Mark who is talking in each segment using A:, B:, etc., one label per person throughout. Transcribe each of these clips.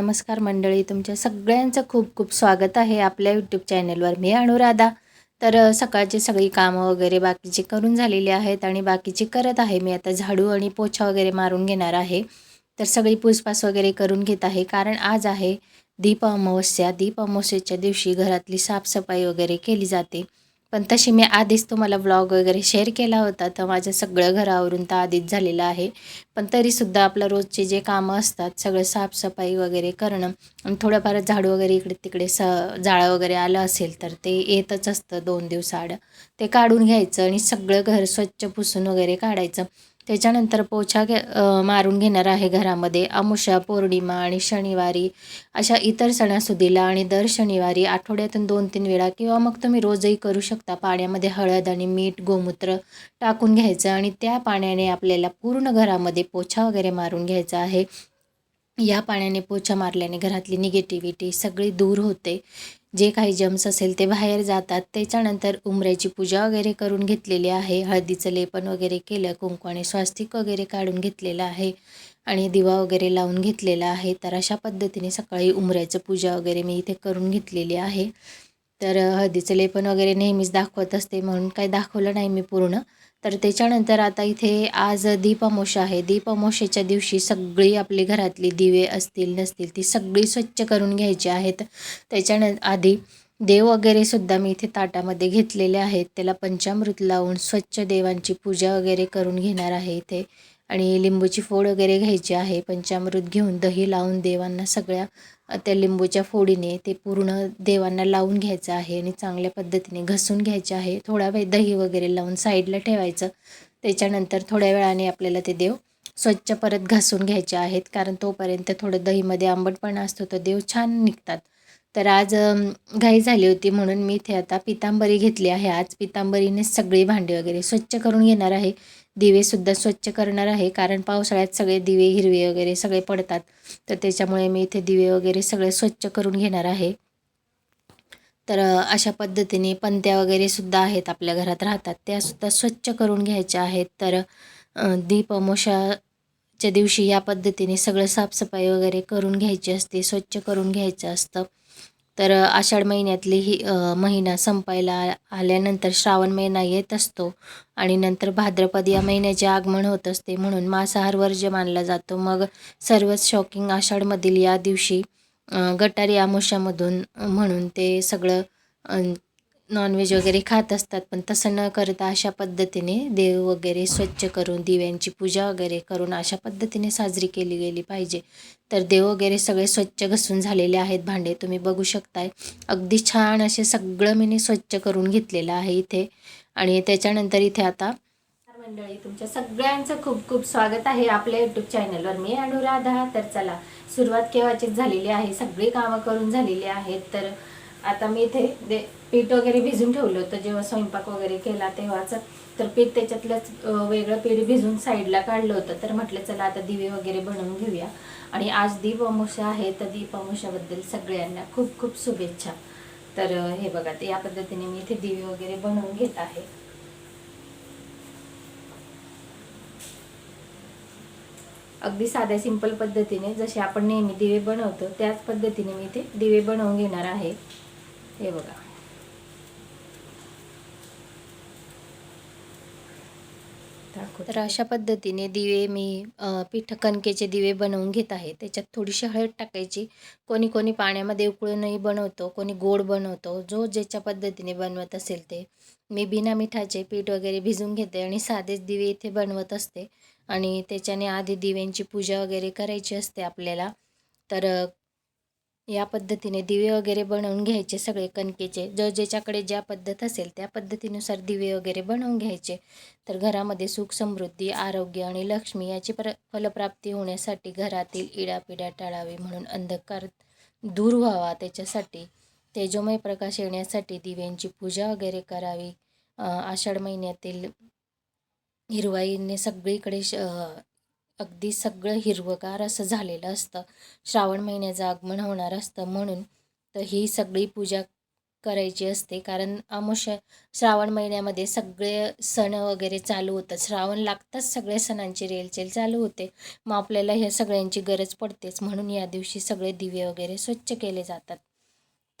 A: नमस्कार मंडळी तुमच्या सगळ्यांचं खूप खूप स्वागत आहे आपल्या यूट्यूब चॅनलवर मी अनुराधा. तर सकाळची सगळी कामं वगैरे बाकीची करून झालेली आहेत आणि बाकीची करत आहे. मी आता झाडू आणि पोछा वगैरे मारून घेणार आहे. तर सगळी पूसपास वगैरे करून घेत आहे. कारण आज आहे दीप अमावस्या. दीप अमावस्येच्या दिवशी घरातली साफसफाई वगैरे केली जाते. पण तशी मी आधीच तुम्हाला व्लॉग वगैरे शेअर केला होता तर माझं सगळं घरावरून तर आधीच झालेलं आहे. पण तरीसुद्धा आपलं रोजचे जे कामं असतात सगळं साफसफाई वगैरे करणं आणि थोडंफार झाडू वगैरे इकडे तिकडे स जाळं वगैरे आलं असेल तर ते येतच असतं दोन दिवसाआड. ते काढून घ्यायचं आणि सगळं घर स्वच्छ पुसून वगैरे काढायचं. त्याच्यानंतर पोछा घे मारून घेणार आहे घरामध्ये. अमुषा पौर्णिमा आणि शनिवारी अशा इतर सणासुदीला आणि दर शनिवारी आठवड्यातून दोन तीन वेळा किंवा मग तुम्ही रोजही करू शकता. पाण्यामध्ये हळद आणि मीठ गोमूत्र टाकून घ्यायचं आणि त्या पाण्याने आपल्याला पूर्ण घरामध्ये पोछा वगैरे मारून घ्यायचा आहे. या पाण्याने पोछा मारल्याने घरातली निगेटिव्हिटी सगळी दूर होते. जे काही जम्स असेल ते बाहेर जातात. त्याच्यानंतर उमऱ्याची पूजा वगैरे करून घेतलेली आहे. हळदीचं लेपन वगैरे केलं कुंकू आणि स्वास्तिक वगैरे काढून घेतलेलं आहे आणि दिवा वगैरे लावून घेतलेला आहे. तर अशा पद्धतीने सकाळी उमऱ्याचं पूजा वगैरे मी इथे करून घेतलेली आहे. तर हळदीचं लेपन वगैरे नेहमीच दाखवत असते म्हणून काही दाखवलं नाही मी पूर्ण. तर त्याच्यानंतर आता इथे आज दीपमोशा आहे. दीपमोशेच्या दिवशी सगळी आपली घरातली दिवे असतील नसतील ती सगळी स्वच्छ करून घ्यायची आहेत. त्याच्यानं आधी देव वगैरे सुद्धा मी इथे ताटामध्ये घेतलेले आहेत. त्याला पंचामृत लावून स्वच्छ देवांची पूजा वगैरे करून घेणार आहे इथे. आणि लिंबूची फोड वगैरे घ्यायची आहे. पंचामृत घेऊन दही लावून देवांना सगळ्या त्या लिंबूच्या फोडीने ते पूर्ण देवांना लावून घ्यायचं आहे आणि चांगल्या पद्धतीने घसून घ्यायचे आहे. थोडा वेळ दही वगैरे लावून साईडला ठेवायचं. त्याच्यानंतर थोड्या वेळाने आपल्याला ते देव स्वच्छ परत घासून घ्यायचे आहेत. कारण तोपर्यंत थोडं दहीमध्ये आंबटपणा असतो तर देव छान निघतात. तर आज घाई झाली होती म्हणून मी इथे आता पितांबरी घेतली आहे. आज पितांबरीने सगळी भांडी वगैरे स्वच्छ करून घेणार आहे. दिवेसुद्धा स्वच्छ करणार आहे. कारण पावसाळ्यात सगळे दिवे हिरवे वगैरे सगळे पडतात. तर त्याच्यामुळे मी इथे दिवे वगैरे सगळे स्वच्छ करून घेणार आहे. तर अशा पद्धतीने पंत्या वगैरे सुद्धा आहेत आपल्या घरात राहतात. त्यासुद्धा स्वच्छ करून घ्यायच्या आहेत. तर दीपमोशा च्या दिवशी या पद्धतीने सगळं साफसफाई वगैरे करून घ्यायची असते स्वच्छ करून घ्यायचं असतं. तर आषाढ महिन्यातली ही महिना संपायला आल्यानंतर श्रावण महिना येत असतो आणि नंतर भाद्रपद या महिन्याचे आगमन होत असते म्हणून मांसाहार वर्ज्य मानला जातो. मग सर्वच शॉकिंग आषाढमधील या दिवशी गटारी आमुष्यामधून म्हणून ते सगळं नॉनव्हेज वगैरे खात असतात पण तसं न करता अशा पद्धतीने देव वगैरे स्वच्छ करून दिव्यांची पूजा वगैरे करून अशा पद्धतीने साजरी केली गेली पाहिजे. तर देव वगैरे सगळे स्वच्छ घसून झालेले आहेत भांडे तुम्ही बघू शकताय. अगदी छान असे सगळं मी स्वच्छ करून घेतलेलं आहे इथे. आणि त्याच्यानंतर इथे आता मंडळी तुमच्या सगळ्यांचं खूप खूप स्वागत आहे आपल्या युट्यूब चॅनलवर मी अनुराधा. तर चला सुरुवात केव्हाचीच झालेली आहे. सगळी कामं करून झालेली आहेत. तर आता मी इथे पीठ वगैरे भिजून ठेवलं होतं. जेव्हा स्वयंपाक वगैरे केला तेव्हाच. तर पीठ त्याच्यातलंच वेगळं पीठ भिजून साईडला काढलं होतं. तर म्हटलं चला आता दिवे वगैरे बनवून घेऊया. आणि आज दीप अमावस्या आहे तर दीप अमावस्याबद्दल सगळ्यांना खूप खूप शुभेच्छा. तर हे बघा या पद्धतीने मी इथे दिवे वगैरे बनवून घेत आहे. अगदी साध्या सिंपल पद्धतीने जसे आपण नेहमी दिवे बनवतो त्याच पद्धतीने मी इथे दिवे बनवून घेणार आहे. हे बघा. तर अशा पद्धतीने दिवे मी पीठ कणकेचे दिवे बनवून घेत आहे. त्याच्यात थोडीशी हळद टाकायची. कोणी कोणी पाण्यामध्ये उकळूनही बनवतो कोणी गोड बनवतो. जो ज्याच्या पद्धतीने बनवत असेल ते. मी बिना मिठाचे पीठ वगैरे भिजून घेते आणि साधेच दिवे इथे बनवत असते. आणि त्याच्याने आधी दिव्यांची पूजा वगैरे करायची असते आपल्याला. तर या पद्धतीने दिवे वगैरे बनवून घ्यायचे सगळे कणकेचे. ज ज्याच्याकडे ज्या पद्धत असेल त्या पद्धतीनुसार दिवे वगैरे बनवून घ्यायचे. तर घरामध्ये सुख समृद्धी आरोग्य आणि लक्ष्मी याची प्र फलप्राप्ती होण्यासाठी घरातील इडापिडा टाळावी म्हणून अंधकार दूर व्हावा. त्याच्यासाठी तेजोमय प्रकाश येण्यासाठी दिव्यांची पूजा वगैरे करावी. आषाढ महिन्यातील हिरवाईने सगळीकडे श अगदी सगळं हिरवगार असं झालेलं असतं. श्रावण महिन्याचं आगमन होणार असतं म्हणून तर ही सगळी पूजा करायची असते. कारण अमावस्या श्रावण महिन्यामध्ये सगळे सण वगैरे चालू होतात. श्रावण लागताच सगळ्या सणांची रेलचेल चालू होते. मग आपल्याला ह्या सगळ्यांची गरज पडतेच. म्हणून या दिवशी सगळे दिवे वगैरे स्वच्छ केले जातात.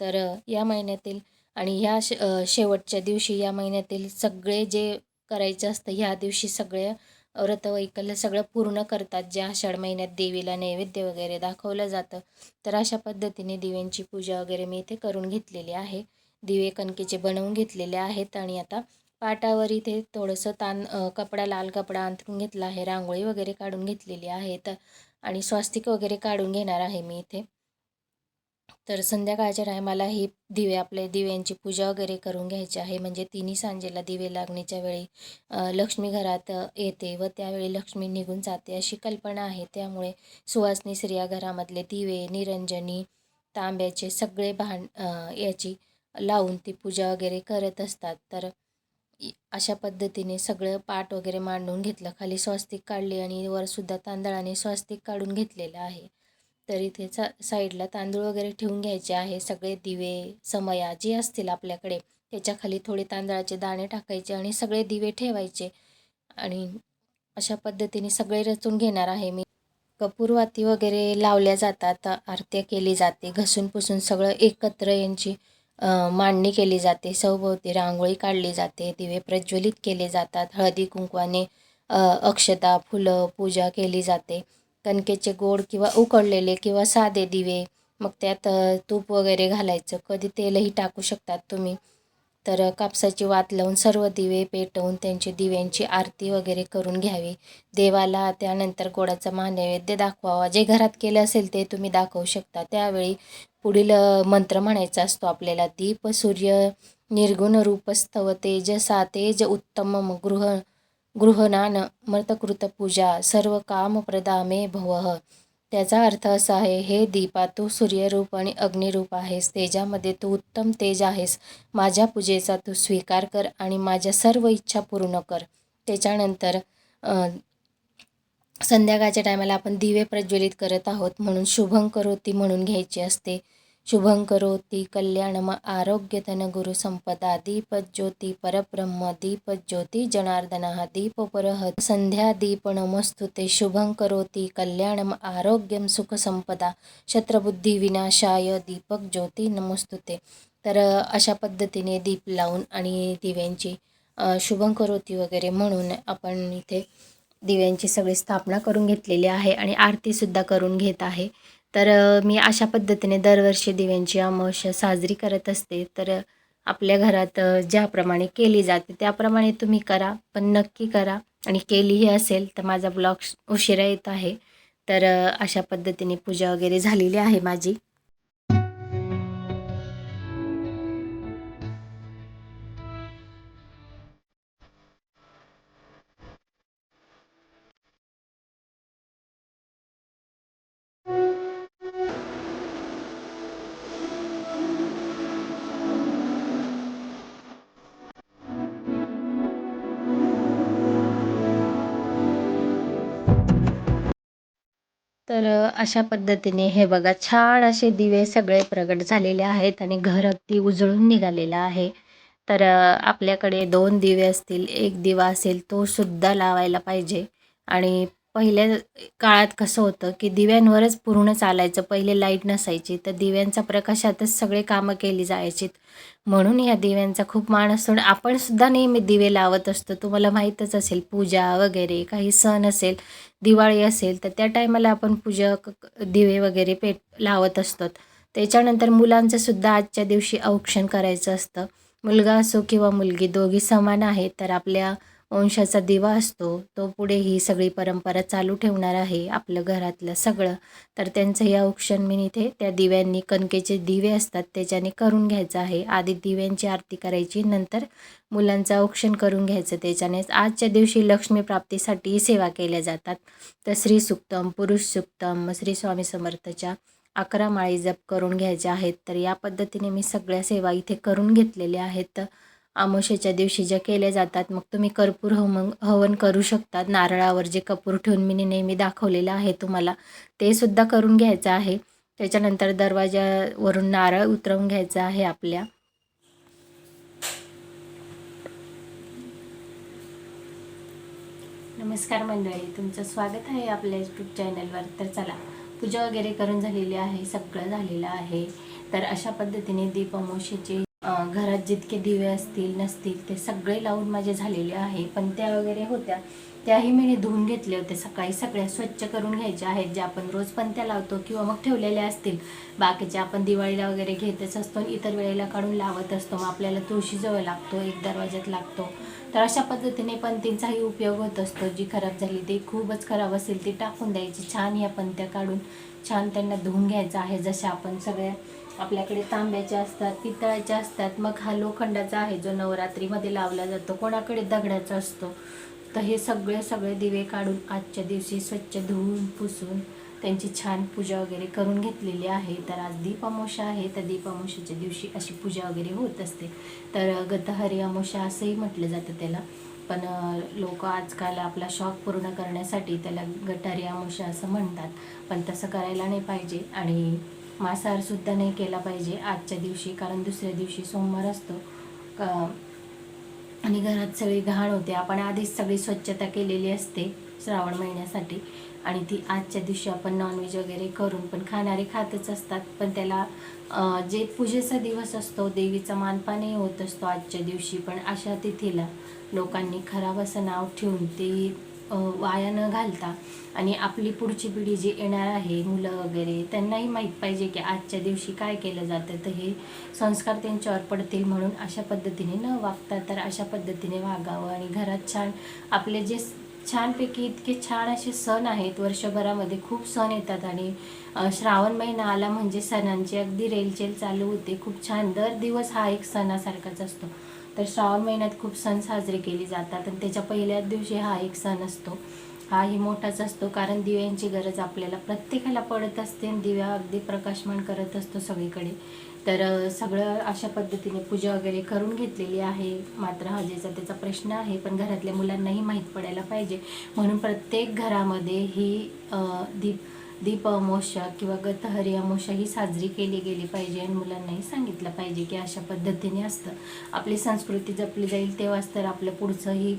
A: तर या महिन्यातील आणि ह्या श शेवटच्या दिवशी या महिन्यातील सगळे जे करायचं असतं ह्या दिवशी व्रत व्रतवैकल्य सगळं पूर्ण करतात. जे आषाढ महिन्यात देवीला नैवेद्य वगैरे दाखवलं जातं तर अशा पद्धतीने दिव्यांची पूजा वगैरे मी इथे करून घेतलेली आहे. दिवे कणकेचे बनवून घेतलेले आहेत आणि आता पाटावर इथे थोडंसं तान कपडा लाल कपडा अंथरून घेतला आहे. रांगोळी वगैरे काढून घेतलेली आहे तर आणि स्वास्तिक वगैरे काढून घेणार आहे मी इथे. तर संध्याकाळच्या टायमाला ही दिवे आपले दिव्यांची पूजा वगैरे करून घ्यायची आहे. म्हणजे तिन्ही सांजेला दिवे लागण्याच्या वेळी लक्ष्मी घरात येते व त्यावेळी लक्ष्मी निघून जाते अशी कल्पना आहे. त्यामुळे सुवासनी स्त्रिया घरामधले दिवे निरंजनी तांब्याचे सगळे भांड याची लावून ती पूजा वगैरे करत असतात. तर अशा पद्धतीने सगळं पाट वगैरे मांडून घेतलं. खाली स्वस्तिक काढली आणि वरसुद्धा तांदळाने स्वस्तिक काढून घेतलेलं आहे. तर इथे सा साईडला तांदूळ वगैरे ठेवून घ्यायचे आहे. सगळे दिवे समया जे असतील आपल्याकडे त्याच्याखाली थोडे तांदळाचे दाणे टाकायचे आणि सगळे दिवे ठेवायचे. आणि अशा पद्धतीने सगळे रचून घेणार आहे मी. कपूरवाती वगैरे लावल्या जातात आरत्या केली जाते घसून पुसून सगळं एकत्र यांची मांडणी केली जाते. सौभोवती रांगोळी काढली जाते दिवे प्रज्वलित केले जातात हळदी कुंकवाने अक्षता फुलं पूजा केली जाते. कणकेचे गोड किंवा उकडलेले किंवा साधे दिवे मग त्यात तूप वगैरे घालायचं. कधी तेलही टाकू शकतात तुम्ही. तर कापसाची वात लावून सर्व दिवे पेटवून त्यांची दिव्यांची आरती वगैरे करून घ्यावी. देवाला त्यानंतर गोडाचा महानैवेद्य दाखवावा. जे घरात केलं असेल ते तुम्ही दाखवू शकता. त्यावेळी पुढील मंत्र म्हणायचा असतो आपल्याला दीप सूर्य निर्गुण रूपस्तव तेजसा तेज उत्तम गृह गृहनान मृतकृत पूजा सर्व कामप्रदा मे भवः. त्याचा अर्थ असा आहे हे दीपा तू सूर्यरूप आणि अग्निरूप आहेस. तेजामध्ये तू उत्तम तेज आहेस. माझ्या पूजेचा तू स्वीकार कर आणि माझ्या सर्व इच्छा पूर्ण कर. त्याच्यानंतर संध्याकाळच्या टायमाला आपण दिवे प्रज्वलित करत आहोत. म्हणून शुभं करोती म्हणून घ्यायची असते. शुभं करोती कल्याणम आरोग्य धन गुरु संपदा दीप ज्योती परब्रह्म दीप ज्योती जनार्दना दीप परह संध्या दीप नमस्तुते शुभं करोती कल्याणम आरोग्यम सुख संपदा शत्रबुद्धी विनाशाय दीपक ज्योती नमस्तुते. तर अशा पद्धतीने दीप लावून आणि दिव्यांची शुभं करोती वगैरे म्हणून आपण इथे दिव्यांची सगळी स्थापना करून घेतलेली आहे आणि आरतीसुद्धा करून घेत आहे. तर मी अशा पद्धतीने दरवर्षी दिव्यांची अमावस्या साजरी करत असते. तर आपल्या घरात ज्याप्रमाणे केली जाते त्याप्रमाणे तुम्ही करा पण नक्की करा. आणि केलीही असेल तर माझा ब्लॉग उशिरा येत आहे. तर अशा पद्धतीने पूजा वगैरे झालेली आहे माझी. तर अशा पद्धतीने हे बघा छान असे दिवे सगळे प्रगट झालेले आहेत आणि घर अगदी उजळून निघालेलं आहे. तर आपल्याकडे दोन दिवे असतील एक दिवा असेल तो सुद्धा लावायला पाहिजे. आणि पहिल्या काळात कसं होतं की दिव्यांवरच पूर्ण चालायचं पहिले लाइट नसायची तर दिव्यांचा प्रकाशातच सगळे कामं केली जायची म्हणून या दिव्यांचा खूप मान असतो आपण सुद्धा नेहमी दिवे लावत असतो. तुम्हाला माहीतच असेल पूजा वगैरे काही सण असेल दिवाळी असेल तर त्या टायमाला आपण पूजा क दिवे वगैरे पेट लावत असतो. त्याच्यानंतर मुलांचं सुद्धा आजच्या दिवशी औक्षण करायचं असतं. मुलगा असो किंवा मुलगी दोघी समान आहेत तर आपल्या वंशाचा दिवा असतो तो पुढे ही सगळी परंपरा चालू ठेवणार आहे आपलं घरातलं सगळं. तर त्यांचं या औक्षण मी इथे त्या दिव्यांनी कणकेचे दिवे असतात त्याच्याने करून घ्यायचं आहे. आधी दिव्यांची आरती करायची नंतर मुलांचं औक्षण करून घ्यायचं. त्याच्यानेच आजच्या दिवशी लक्ष्मी प्राप्तीसाठी सेवा केल्या जातात. तर श्री सुक्तम पुरुष सुक्तम श्री स्वामी समर्थच्या अकरा माळी जप करून घ्यायच्या आहेत. तर या पद्धतीने मी सगळ्या सेवा इथे करून घेतलेल्या आहेत. आमोशेच्या दिवशी ज्या केल्या जातात मग तुम्ही कर्पूर होम हवन करू शकतात. नारळावर जे कपूर ठेवून मी नेहमी दाखवलेलं आहे तुम्हाला ते सुद्धा करून घ्यायचं आहे. त्याच्यानंतर दरवाज्यावरून नारळ उतरवून घ्यायचा आहे आपल्या. नमस्कार मंडळी तुमचं स्वागत आहे आपल्या यूट्यूब चॅनलवर तर चला पूजा वगैरे करून झालेली आहे सगळं झालेलं आहे. तर अशा पद्धतीने दीप अमोशेचे घरात जितके दिवे असतील नसतील ते सगळे लावून माझे झालेले आहे. पण त्या वगैरे होत्या. त्याही मी धुवून घेतले होते. सकाळी सगळ्या स्वच्छ करून घ्यायच्या आहेत. ज्या आपण रोज पण त्या लावतो किंवा मग ठेवलेल्या असतील. बाकीच्या आपण दिवाळीला वगैरे घेतच असतो आणि इतर वेळेला काढून लावत असतो. मग आपल्याला तुळशीजवळ लागतो एक दरवाज्यात लागतो. तर अशा पद्धतीने पंतींचाही उपयोग होत असतो. जी खराब झाली ती खूपच खराब असेल ती टाकून द्यायची. छान या पंत्या काढून छान त्यांना धुवून घ्यायचं आहे. जशा आपण सगळ्या आपल्याकडे तांब्याच्या असतात पितळाच्या असतात मग हा लोखंडाचा आहे जो नवरात्रीमध्ये लावला जातो. कोणाकडे दगडाचा असतो तर हे सगळे सगळे दिवे काढून आजच्या दिवशी स्वच्छ धुवून पुसून त्यांची छान पूजा वगैरे करून घेतलेली आहे. तर आज दीपअमावस्या आहे तर दीपअमावस्याच्या दिवशी अशी पूजा वगैरे होत असते. तर गतहरी अमोशा असंही म्हटलं जातं त्याला. पण लोक आजकाल आपला शॉक पूर्ण करण्यासाठी त्याला गटारी अमावस्या असं म्हणतात. पण तसं करायला नाही पाहिजे आणि मांसाहारसुद्धा नाही केला पाहिजे आजच्या दिवशी कारण दुसऱ्या दिवशी सोमवार असतो. आणि घरात सगळी घाण होते. आपण आधीच सगळी स्वच्छता केलेली असते श्रावण महिन्यासाठी. आणि ती आजच्या दिवशी आपण नॉनव्हेज वगैरे करून पण खाणारे खातच असतात. पण त्याला जे पूजेचा दिवस असतो देवीचा मानपानही होत असतो आजच्या दिवशी. पण अशा तिथीला लोकांनी खराब असं नाव ठेवून ते वाया न घालता आणि आपली पुढची पिढी जी येणार आहे मुलं वगैरे त्यांनाही माहीत पाहिजे की आजच्या दिवशी काय केलं जातं. तर हे संस्कार त्यांच्यावर पडतील म्हणून अशा पद्धतीने न वागता तर अशा पद्धतीने वागावं आणि घरात छान आपले जे छानपैकी इतके छान असे सण आहेत वर्षभरामध्ये खूप सण येतात आणि श्रावण महिना आला म्हणजे सणांची अगदी रेलचेल चालू होते. खूप छान दर दिवस हा एक सणासारखाच असतो. तर श्रावण महिन्यात खूप सण साजरे केले जातात आणि त्याच्या पहिल्याच दिवशी हा एक सण असतो. हाही मोठाच असतो कारण दिव्यांची गरज आपल्याला प्रत्येकाला पडत असते आणि दिव्या अगदी प्रकाशमान करत असतो सगळीकडे. तर सगळं अशा पद्धतीने पूजा वगैरे करून घेतलेली आहे. मात्र हजेचा त्याचा प्रश्न आहे पण घरातल्या मुलांनाही माहीत पडायला पाहिजे. म्हणून प्रत्येक घरामध्ये ही अ, दीप दीप अमावस्या किंवा गतहरी अमावस्या ही साजरी केली गेली पाहिजे आणि मुलांनाही सांगितलं पाहिजे की अशा पद्धतीने असतं. आपली संस्कृती जपली जाईल तेव्हाच तर आपलं पुढचंही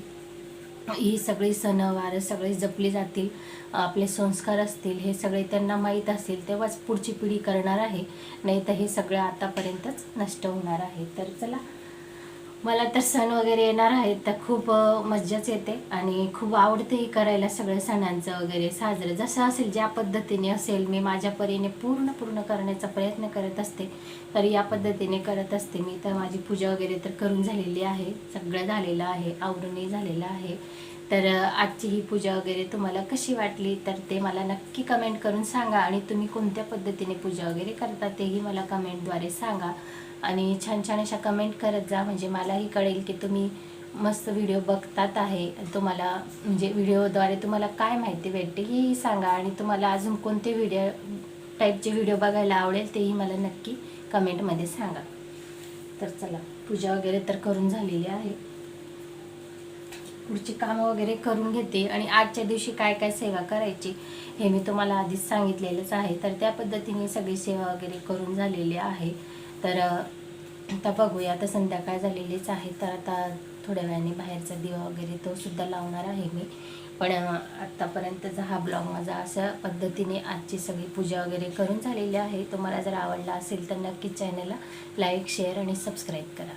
A: ही सगळी सणवार सगळे जपली जातील. आपले संस्कार असतील हे सगळे त्यांना माहीत असेल तेव्हाच पुढची पिढी करणार आहे. नाही तर हे सगळं आतापर्यंतच नष्ट होणार आहे. तर चला मला तर सण वगैरे येणार आहेत तर खूप मज्जाच येते. आणि खूप आवडतेही करायला सगळं सणांचं वगैरे साजरं. जसं असेल ज्या पद्धतीने असेल मी माझ्या परीने पूर्ण पूर्ण करण्याचा प्रयत्न करत असते. तर या पद्धतीने करत असते मी. तर माझी पूजा वगैरे तर करून झालेली आहे. सगळं झालेलं आहे. आवरूनही झालेलं आहे. तर आजची ही पूजा वगैरे तुम्हाला कशी वाटली तर ते मला नक्की कमेंट करून सांगा. आणि तुम्ही कोणत्या पद्धतीने पूजा वगैरे करता तेही मला कमेंटद्वारे सांगा. आणि छान छान अशा कमेंट करत जा. म्हणजे मलाही कळेल की तुम्ही मस्त व्हिडिओ बघतात आहे. तुम्हाला म्हणजे व्हिडिओद्वारे तुम्हाला काय माहिती भेटते हेही सांगा. आणि तुम्हाला अजून कोणते व्हिडिओ टाईपचे व्हिडिओ बघायला आवडेल तेही मला नक्की कमेंटमध्ये सांगा. तर चला पूजा वगैरे तर करून झालेली आहे. पुढची कामं वगैरे करून घेते. आणि आजच्या दिवशी काय काय सेवा करायची हे मी तुम्हाला आधीच सांगितलेलंच आहे. तर त्या पद्धतीने सगळी सेवा वगैरे करून झालेली आहे. तर आता बघूया. आता संध्याकाळ झालेलीच आहे तर आता थोड्या वेळाने बाहेरचा दिवा वगैरे तो सुद्धा लावणार आहे मी. पण आत्तापर्यंतचा हा ब्लॉग माझा अशा पद्धतीने आजची सगळी पूजा वगैरे करून झालेली आहे. तुम्हाला जर आवडला असेल तर नक्कीच चॅनलला लाईक शेअर आणि सबस्क्राईब करा.